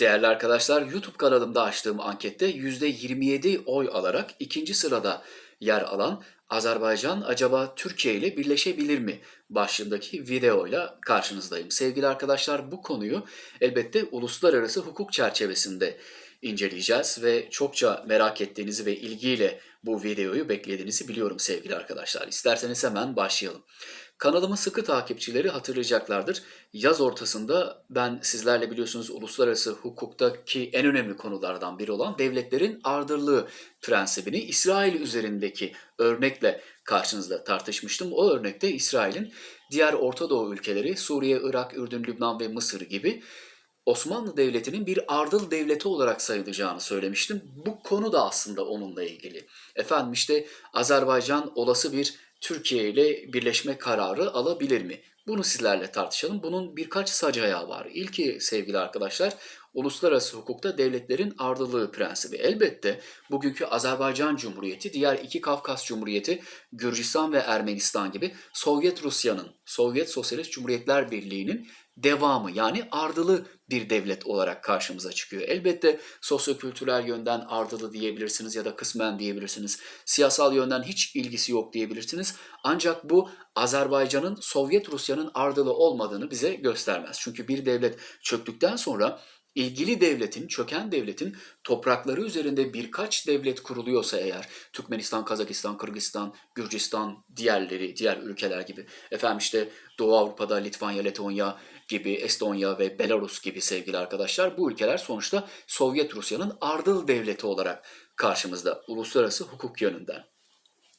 Değerli arkadaşlar, YouTube kanalımda açtığım ankette %27 oy alarak ikinci sırada yer alan Azerbaycan acaba Türkiye ile birleşebilir mi başlığındaki videoyla karşınızdayım. Sevgili arkadaşlar bu konuyu elbette uluslararası hukuk çerçevesinde inceleyeceğiz ve çokça merak ettiğinizi ve ilgiyle bu videoyu beklediğinizi biliyorum sevgili arkadaşlar. İsterseniz hemen başlayalım. Kanalımın sıkı takipçileri hatırlayacaklardır. Yaz ortasında ben sizlerle biliyorsunuz uluslararası hukuktaki en önemli konulardan biri olan devletlerin ardırlığı prensibini İsrail üzerindeki örnekle karşınızda tartışmıştım. O örnekte İsrail'in diğer Orta Doğu ülkeleri Suriye, Irak, Ürdün, Lübnan ve Mısır gibi Osmanlı Devleti'nin bir ardıl devleti olarak sayılacağını söylemiştim. Bu konu da aslında onunla ilgili. Efendim işte Azerbaycan olası bir Türkiye ile birleşme kararı alabilir mi? Bunu sizlerle tartışalım. Bunun birkaç sac ayağı var. İlki sevgili arkadaşlar uluslararası hukukta devletlerin ardılığı prensibi. Elbette bugünkü Azerbaycan Cumhuriyeti, diğer iki Kafkas Cumhuriyeti, Gürcistan ve Ermenistan gibi Sovyet Rusya'nın, Sovyet Sosyalist Cumhuriyetler Birliği'nin devamı yani ardılı bir devlet olarak karşımıza çıkıyor. Elbette sosyokültürel yönden ardılı diyebilirsiniz ya da kısmen diyebilirsiniz. Siyasal yönden hiç ilgisi yok diyebilirsiniz. Ancak bu Azerbaycan'ın Sovyet Rusya'nın ardılı olmadığını bize göstermez. Çünkü bir devlet çöktükten sonra ilgili devletin, çöken devletin toprakları üzerinde birkaç devlet kuruluyorsa eğer, Türkmenistan, Kazakistan, Kırgızistan, Gürcistan, diğerleri, diğer ülkeler gibi, efendim işte Doğu Avrupa'da Litvanya, Letonya gibi, Estonya ve Belarus gibi sevgili arkadaşlar, bu ülkeler sonuçta Sovyet Rusya'nın ardıl devleti olarak karşımızda, uluslararası hukuk yönünden.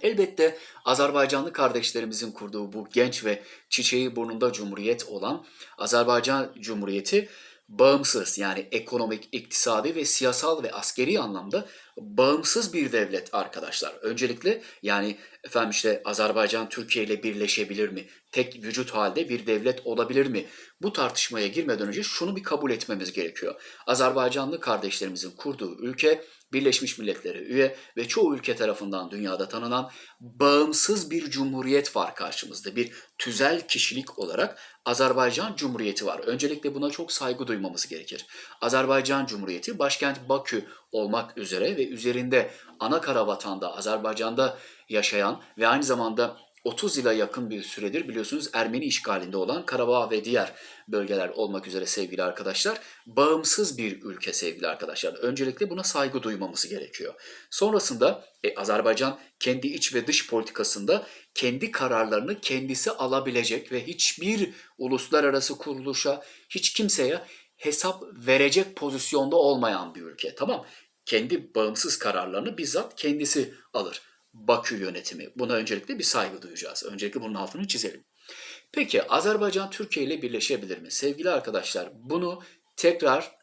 Elbette Azerbaycanlı kardeşlerimizin kurduğu bu genç ve çiçeği burnunda cumhuriyet olan Azerbaycan Cumhuriyeti bağımsız yani ekonomik, iktisadi ve siyasal ve askeri anlamda bağımsız bir devlet arkadaşlar. Öncelikle yani efendim işte Azerbaycan Türkiye ile birleşebilir mi? Tek vücut halde bir devlet olabilir mi? Bu tartışmaya girmeden önce şunu bir kabul etmemiz gerekiyor. Azerbaycanlı kardeşlerimizin kurduğu ülke Birleşmiş Milletler'e üye ve çoğu ülke tarafından dünyada tanınan bağımsız bir cumhuriyet var karşımızda. Bir tüzel kişilik olarak Azerbaycan Cumhuriyeti var. Öncelikle buna çok saygı duymamız gerekir. Azerbaycan Cumhuriyeti başkent Bakü olmak üzere ve üzerinde ana kara vatanda Azerbaycan'da yaşayan ve aynı zamanda 30 yıla yakın bir süredir biliyorsunuz Ermeni işgalinde olan Karabağ ve diğer bölgeler olmak üzere sevgili arkadaşlar bağımsız bir ülke sevgili arkadaşlar. Öncelikle buna saygı duymamız gerekiyor. Sonrasında e, Azerbaycan kendi iç ve dış politikasında kendi kararlarını kendisi alabilecek ve hiçbir uluslararası kuruluşa, hiç kimseye hesap verecek pozisyonda olmayan bir ülke. Tamam kendi bağımsız kararlarını bizzat kendisi alır. Bakü yönetimi. Buna öncelikle bir saygı duyacağız. Öncelikle bunun altını çizelim. Peki Azerbaycan Türkiye ile birleşebilir mi? Sevgili arkadaşlar bunu tekrar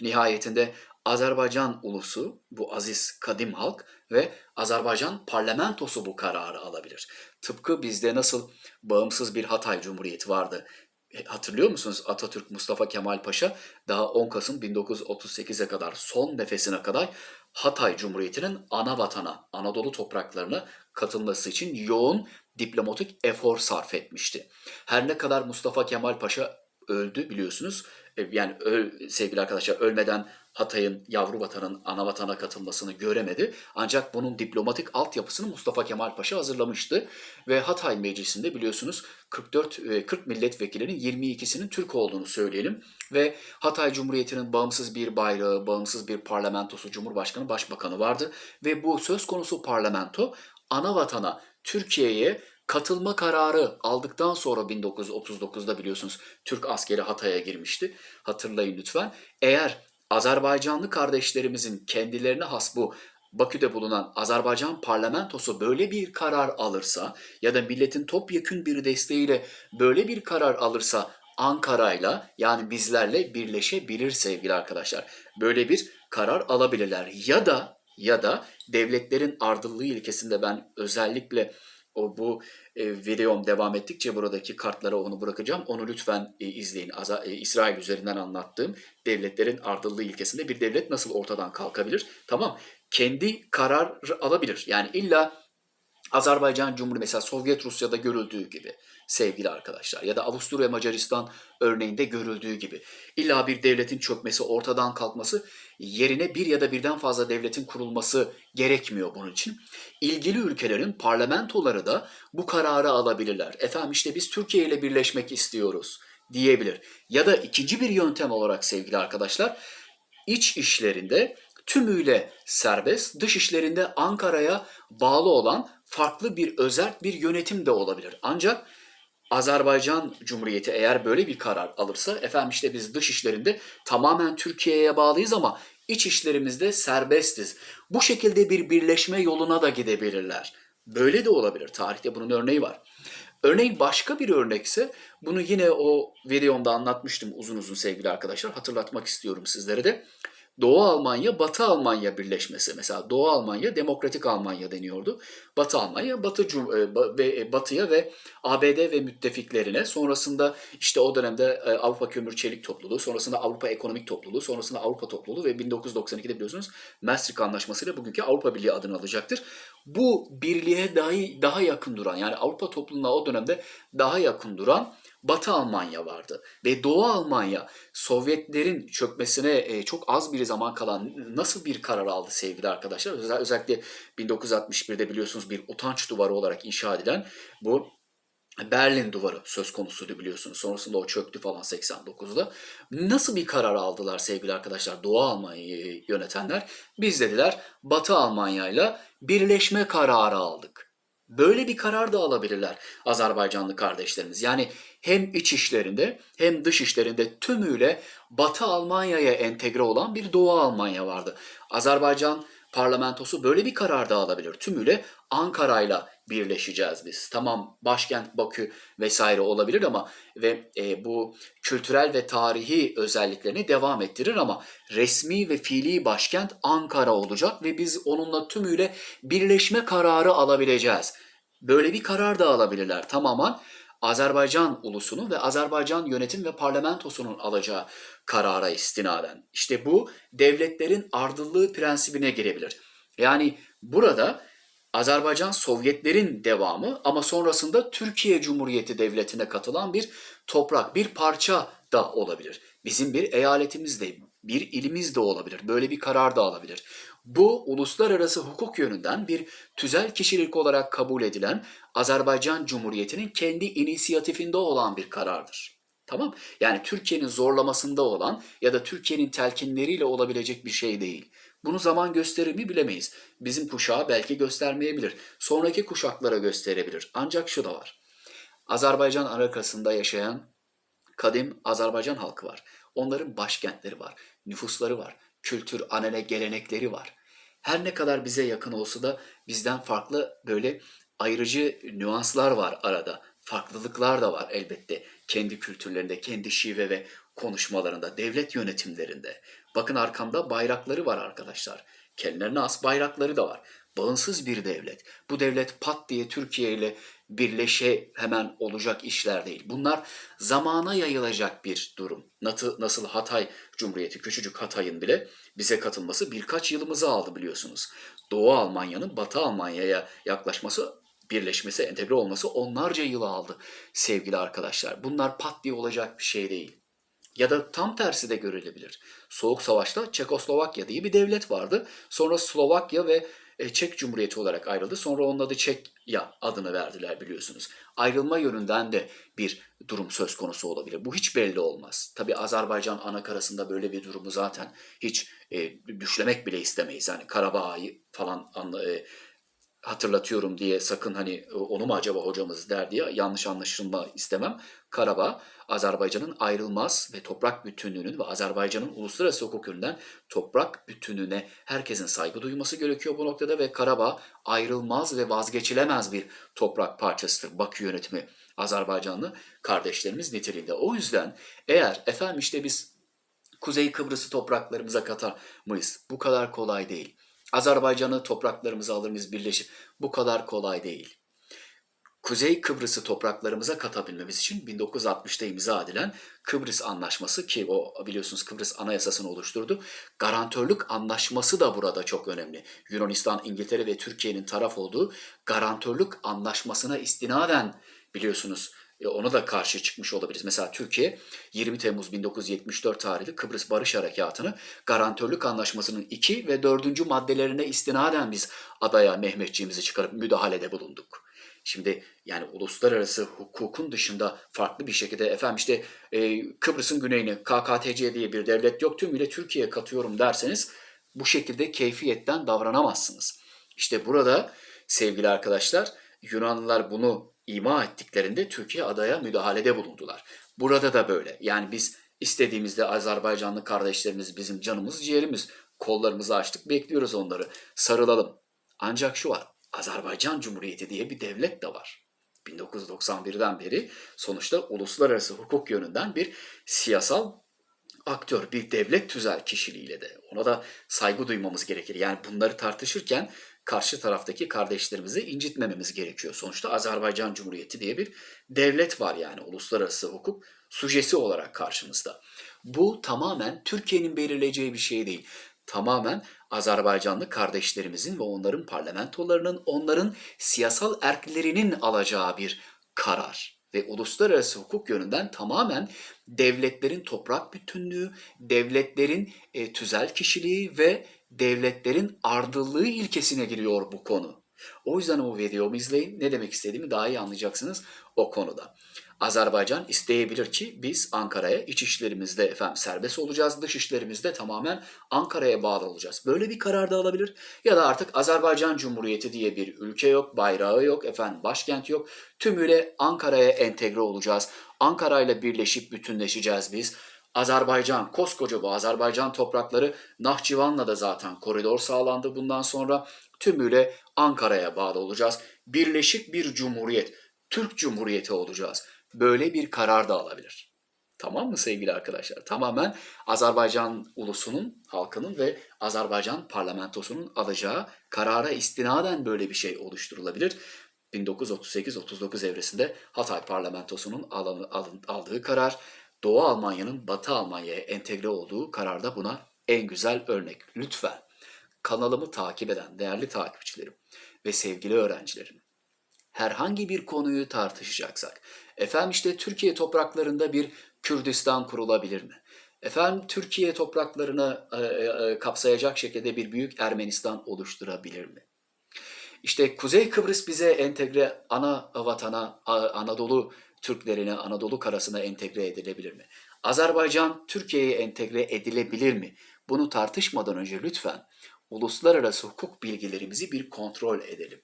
nihayetinde Azerbaycan ulusu, bu aziz kadim halk ve Azerbaycan parlamentosu bu kararı alabilir. Tıpkı bizde nasıl bağımsız bir Hatay Cumhuriyeti vardı. E, hatırlıyor musunuz Atatürk Mustafa Kemal Paşa daha 10 Kasım 1938'e kadar son nefesine kadar Hatay Cumhuriyeti'nin ana vatana, Anadolu topraklarına katılması için yoğun diplomatik efor sarf etmişti. Her ne kadar Mustafa Kemal Paşa öldü biliyorsunuz. E, yani öl, sevgili arkadaşlar ölmeden Hatay'ın yavru vatanın ana vatana katılmasını göremedi. Ancak bunun diplomatik altyapısını Mustafa Kemal Paşa hazırlamıştı. Ve Hatay Meclisi'nde biliyorsunuz 44 40 milletvekilinin 22'sinin Türk olduğunu söyleyelim. Ve Hatay Cumhuriyeti'nin bağımsız bir bayrağı, bağımsız bir parlamentosu, Cumhurbaşkanı, Başbakanı vardı. Ve bu söz konusu parlamento ana vatana, Türkiye'ye katılma kararı aldıktan sonra 1939'da biliyorsunuz Türk askeri Hatay'a girmişti. Hatırlayın lütfen. Eğer Azerbaycanlı kardeşlerimizin kendilerine has bu Bakü'de bulunan Azerbaycan parlamentosu böyle bir karar alırsa ya da milletin topyekün bir desteğiyle böyle bir karar alırsa Ankara'yla yani bizlerle birleşebilir sevgili arkadaşlar. Böyle bir karar alabilirler. Ya da ya da devletlerin ardıllığı ilkesinde ben özellikle o bu e, videom devam ettikçe buradaki kartlara onu bırakacağım. Onu lütfen e, izleyin. Aza, e, İsrail üzerinden anlattığım devletlerin ardıllığı ilkesinde bir devlet nasıl ortadan kalkabilir? Tamam. Kendi karar alabilir. Yani illa Azerbaycan Cumhuriyeti mesela Sovyet Rusya'da görüldüğü gibi sevgili arkadaşlar ya da Avusturya Macaristan örneğinde görüldüğü gibi illa bir devletin çökmesi, ortadan kalkması yerine bir ya da birden fazla devletin kurulması gerekmiyor bunun için. İlgili ülkelerin parlamentoları da bu kararı alabilirler. Efendim işte biz Türkiye ile birleşmek istiyoruz diyebilir. Ya da ikinci bir yöntem olarak sevgili arkadaşlar iç işlerinde tümüyle serbest, dış işlerinde Ankara'ya bağlı olan farklı bir özerk bir yönetim de olabilir. Ancak Azerbaycan Cumhuriyeti eğer böyle bir karar alırsa efendim işte biz dış işlerinde tamamen Türkiye'ye bağlıyız ama iç işlerimizde serbestiz. Bu şekilde bir birleşme yoluna da gidebilirler. Böyle de olabilir. Tarihte bunun örneği var. Örneğin başka bir örnekse bunu yine o videomda anlatmıştım uzun uzun sevgili arkadaşlar. Hatırlatmak istiyorum sizlere de. Doğu Almanya, Batı Almanya birleşmesi. Mesela Doğu Almanya, Demokratik Almanya deniyordu. Batı Almanya, Batı Cum- e, ve e, Batı'ya ve ABD ve müttefiklerine. Sonrasında işte o dönemde e, Avrupa Kömür Çelik Topluluğu, sonrasında Avrupa Ekonomik Topluluğu, sonrasında Avrupa Topluluğu ve 1992'de biliyorsunuz Maastricht Anlaşması ile bugünkü Avrupa Birliği adını alacaktır. Bu birliğe dahi daha yakın duran yani Avrupa topluluğuna o dönemde daha yakın duran Batı Almanya vardı ve Doğu Almanya Sovyetlerin çökmesine e, çok az bir zaman kalan nasıl bir karar aldı sevgili arkadaşlar? Özel- Özellikle 1961'de biliyorsunuz bir utanç duvarı olarak inşa edilen bu Berlin Duvarı söz konusuydu biliyorsunuz. Sonrasında o çöktü falan 89'da. Nasıl bir karar aldılar sevgili arkadaşlar Doğu Almanya'yı yönetenler? Biz dediler Batı Almanya'yla birleşme kararı aldık. Böyle bir karar da alabilirler Azerbaycanlı kardeşlerimiz. Yani hem iç işlerinde hem dış işlerinde tümüyle Batı Almanya'ya entegre olan bir Doğu Almanya vardı. Azerbaycan parlamentosu böyle bir karar da alabilir. Tümüyle Ankara'yla birleşeceğiz biz. Tamam başkent Bakü vesaire olabilir ama ve e, bu kültürel ve tarihi özelliklerini devam ettirir ama resmi ve fiili başkent Ankara olacak ve biz onunla tümüyle birleşme kararı alabileceğiz. Böyle bir karar da alabilirler tamamen Azerbaycan ulusunu ve Azerbaycan yönetim ve parlamentosunun alacağı karara istinaden. İşte bu devletlerin ardıllığı prensibine girebilir. Yani burada Azerbaycan Sovyetlerin devamı ama sonrasında Türkiye Cumhuriyeti Devleti'ne katılan bir toprak, bir parça da olabilir. Bizim bir eyaletimiz de, bir ilimiz de olabilir. Böyle bir karar da alabilir. Bu uluslararası hukuk yönünden bir tüzel kişilik olarak kabul edilen Azerbaycan Cumhuriyeti'nin kendi inisiyatifinde olan bir karardır. Tamam? Yani Türkiye'nin zorlamasında olan ya da Türkiye'nin telkinleriyle olabilecek bir şey değil. Bunu zaman gösterir mi bilemeyiz. Bizim kuşağa belki göstermeyebilir. Sonraki kuşaklara gösterebilir. Ancak şu da var. Azerbaycan Arakası'nda yaşayan kadim Azerbaycan halkı var. Onların başkentleri var, nüfusları var, kültür, anane, gelenekleri var. Her ne kadar bize yakın olsa da bizden farklı böyle ayrıcı nüanslar var arada. Farklılıklar da var elbette. Kendi kültürlerinde, kendi şive ve konuşmalarında, devlet yönetimlerinde. Bakın arkamda bayrakları var arkadaşlar. Kendilerine as bayrakları da var. Bağımsız bir devlet. Bu devlet pat diye Türkiye ile birleşe hemen olacak işler değil. Bunlar zamana yayılacak bir durum. Nasıl, Hatay Cumhuriyeti, küçücük Hatay'ın bile bize katılması birkaç yılımızı aldı biliyorsunuz. Doğu Almanya'nın Batı Almanya'ya yaklaşması, birleşmesi, entegre olması onlarca yıl aldı sevgili arkadaşlar. Bunlar pat diye olacak bir şey değil. Ya da tam tersi de görülebilir. Soğuk Savaş'ta Çekoslovakya diye bir devlet vardı. Sonra Slovakya ve e, Çek Cumhuriyeti olarak ayrıldı. Sonra onun adı Çekya adını verdiler biliyorsunuz. Ayrılma yönünden de bir durum söz konusu olabilir. Bu hiç belli olmaz. Tabi Azerbaycan anakarasında böyle bir durumu zaten hiç e, düşlemek bile istemeyiz. Yani Karabağ'ı falan anla, e, hatırlatıyorum diye sakın hani onu mu acaba hocamız der diye yanlış anlaşılma istemem. Karabağ Azerbaycan'ın ayrılmaz ve toprak bütünlüğünün ve Azerbaycan'ın uluslararası hukuk yönünden toprak bütünlüğüne herkesin saygı duyması gerekiyor bu noktada ve Karabağ ayrılmaz ve vazgeçilemez bir toprak parçasıdır. Bakü yönetimi Azerbaycanlı kardeşlerimiz niteliğinde. O yüzden eğer efendim işte biz Kuzey Kıbrıs'ı topraklarımıza katar mıyız? Bu kadar kolay değil. Azerbaycan'ı topraklarımıza alır mıyız birleşir? Bu kadar kolay değil. Kuzey Kıbrıs'ı topraklarımıza katabilmemiz için 1960'ta imza edilen Kıbrıs Anlaşması ki o biliyorsunuz Kıbrıs Anayasası'nı oluşturdu. Garantörlük anlaşması da burada çok önemli. Yunanistan, İngiltere ve Türkiye'nin taraf olduğu garantörlük anlaşmasına istinaden biliyorsunuz ona da karşı çıkmış olabiliriz. Mesela Türkiye 20 Temmuz 1974 tarihli Kıbrıs Barış Harekatı'nı garantörlük anlaşmasının 2 ve 4. maddelerine istinaden biz adaya Mehmetçiğimizi çıkarıp müdahalede bulunduk. Şimdi yani uluslararası hukukun dışında farklı bir şekilde efendim işte e, Kıbrıs'ın güneyine KKTC diye bir devlet yok tümüyle Türkiye'ye katıyorum derseniz bu şekilde keyfiyetten davranamazsınız. İşte burada sevgili arkadaşlar Yunanlılar bunu ima ettiklerinde Türkiye adaya müdahalede bulundular. Burada da böyle. Yani biz istediğimizde Azerbaycanlı kardeşlerimiz bizim canımız ciğerimiz. Kollarımızı açtık bekliyoruz onları. Sarılalım. Ancak şu var. Azerbaycan Cumhuriyeti diye bir devlet de var. 1991'den beri sonuçta uluslararası hukuk yönünden bir siyasal aktör, bir devlet tüzel kişiliğiyle de ona da saygı duymamız gerekir. Yani bunları tartışırken karşı taraftaki kardeşlerimizi incitmememiz gerekiyor. Sonuçta Azerbaycan Cumhuriyeti diye bir devlet var yani uluslararası hukuk sujesi olarak karşımızda. Bu tamamen Türkiye'nin belirleyeceği bir şey değil. Tamamen Azerbaycanlı kardeşlerimizin ve onların parlamentolarının, onların siyasal erklerinin alacağı bir karar ve uluslararası hukuk yönünden tamamen devletlerin toprak bütünlüğü, devletlerin e, tüzel kişiliği ve devletlerin ardıllığı ilkesine giriyor bu konu. O yüzden o videomu izleyin. Ne demek istediğimi daha iyi anlayacaksınız o konuda. Azerbaycan isteyebilir ki biz Ankara'ya iç işlerimizde efendim serbest olacağız, dış işlerimizde tamamen Ankara'ya bağlı olacağız. Böyle bir karar da alabilir. Ya da artık Azerbaycan Cumhuriyeti diye bir ülke yok, bayrağı yok, efendim başkent yok. Tümüyle Ankara'ya entegre olacağız. Ankara ile birleşip bütünleşeceğiz biz. Azerbaycan, koskoca bu Azerbaycan toprakları Nahçıvan'la da zaten koridor sağlandı bundan sonra. Tümüyle Ankara'ya bağlı olacağız. Birleşik bir cumhuriyet, Türk Cumhuriyeti olacağız. Böyle bir karar da alabilir. Tamam mı sevgili arkadaşlar? Tamamen Azerbaycan ulusunun, halkının ve Azerbaycan parlamentosunun alacağı karara istinaden böyle bir şey oluşturulabilir. 1938-39 evresinde Hatay parlamentosunun aldığı karar, Doğu Almanya'nın Batı Almanya'ya entegre olduğu kararda buna en güzel örnek. Lütfen kanalımı takip eden değerli takipçilerim ve sevgili öğrencilerim, herhangi bir konuyu tartışacaksak, efendim işte Türkiye topraklarında bir Kürdistan kurulabilir mi? Efendim Türkiye topraklarına e, e, kapsayacak şekilde bir büyük Ermenistan oluşturabilir mi? İşte Kuzey Kıbrıs bize entegre ana vatana, Anadolu Türklerine, Anadolu karasına entegre edilebilir mi? Azerbaycan Türkiye'ye entegre edilebilir mi? Bunu tartışmadan önce lütfen uluslararası hukuk bilgilerimizi bir kontrol edelim.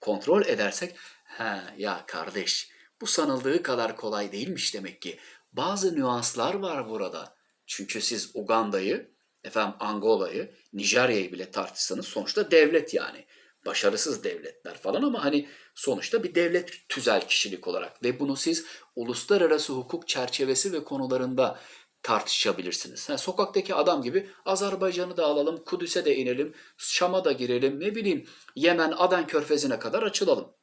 Kontrol edersek, ha ya kardeş bu sanıldığı kadar kolay değilmiş demek ki. Bazı nüanslar var burada. Çünkü siz Uganda'yı, efendim Angola'yı, Nijerya'yı bile tartışsanız sonuçta devlet yani başarısız devletler falan ama hani sonuçta bir devlet tüzel kişilik olarak ve bunu siz uluslararası hukuk çerçevesi ve konularında tartışabilirsiniz. Yani sokaktaki adam gibi Azerbaycan'ı da alalım, Kudüs'e de inelim, Şam'a da girelim, ne bileyim Yemen, Aden körfezine kadar açılalım.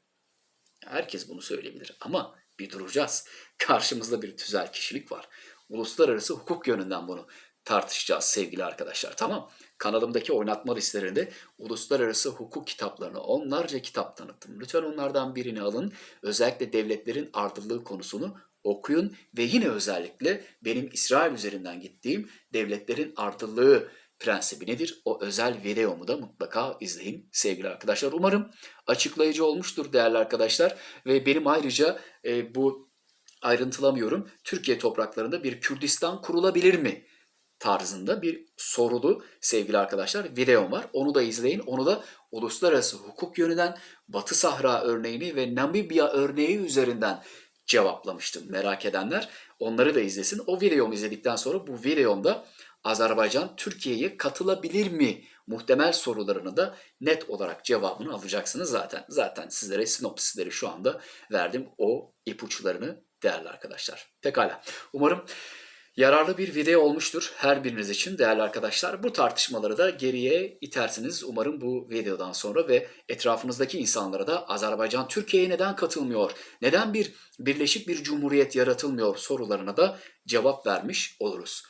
Herkes bunu söyleyebilir ama bir duracağız. Karşımızda bir tüzel kişilik var. Uluslararası hukuk yönünden bunu tartışacağız sevgili arkadaşlar. Tamam. Kanalımdaki oynatma listelerinde uluslararası hukuk kitaplarını onlarca kitap tanıttım. Lütfen onlardan birini alın. Özellikle devletlerin ardıllığı konusunu okuyun ve yine özellikle benim İsrail üzerinden gittiğim devletlerin ardıllığı prensibi nedir? O özel videomu da mutlaka izleyin sevgili arkadaşlar. Umarım açıklayıcı olmuştur değerli arkadaşlar ve benim ayrıca e, bu ayrıntılamıyorum. Türkiye topraklarında bir Kürdistan kurulabilir mi? tarzında bir sorulu sevgili arkadaşlar videom var. Onu da izleyin. Onu da uluslararası hukuk yönünden Batı Sahra örneğini ve Namibya örneği üzerinden cevaplamıştım. Merak edenler onları da izlesin. O videomu izledikten sonra bu videomda Azerbaycan Türkiye'ye katılabilir mi muhtemel sorularını da net olarak cevabını alacaksınız zaten. Zaten sizlere sinopsisleri şu anda verdim o ipuçlarını değerli arkadaşlar. Pekala. Umarım Yararlı bir video olmuştur her biriniz için değerli arkadaşlar. Bu tartışmaları da geriye itersiniz umarım bu videodan sonra ve etrafınızdaki insanlara da Azerbaycan Türkiye'ye neden katılmıyor, neden bir birleşik bir cumhuriyet yaratılmıyor sorularına da cevap vermiş oluruz.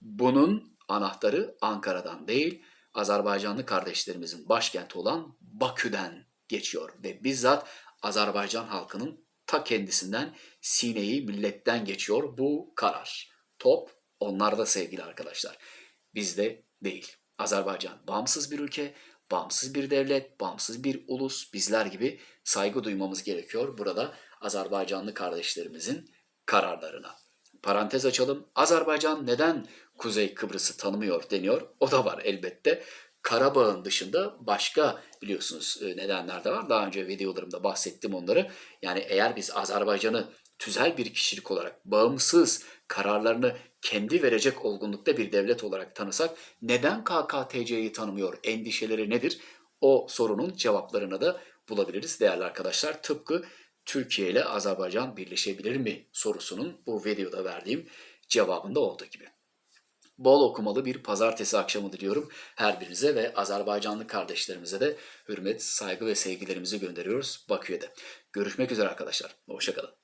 Bunun anahtarı Ankara'dan değil, Azerbaycanlı kardeşlerimizin başkenti olan Bakü'den geçiyor ve bizzat Azerbaycan halkının ta kendisinden sineyi milletten geçiyor bu karar. Top onlarda sevgili arkadaşlar. Bizde değil. Azerbaycan bağımsız bir ülke, bağımsız bir devlet, bağımsız bir ulus. Bizler gibi saygı duymamız gerekiyor burada Azerbaycanlı kardeşlerimizin kararlarına. Parantez açalım. Azerbaycan neden Kuzey Kıbrıs'ı tanımıyor deniyor. O da var elbette. Karabağ'ın dışında başka biliyorsunuz e, nedenler de var. Daha önce videolarımda bahsettim onları. Yani eğer biz Azerbaycan'ı tüzel bir kişilik olarak bağımsız kararlarını kendi verecek olgunlukta bir devlet olarak tanısak neden KKTC'yi tanımıyor? Endişeleri nedir? O sorunun cevaplarını da bulabiliriz değerli arkadaşlar. Tıpkı Türkiye ile Azerbaycan birleşebilir mi sorusunun bu videoda verdiğim cevabında olduğu gibi. Bol okumalı bir pazartesi akşamı diliyorum her birinize ve Azerbaycanlı kardeşlerimize de hürmet, saygı ve sevgilerimizi gönderiyoruz Bakü'ye de. Görüşmek üzere arkadaşlar. Hoşçakalın.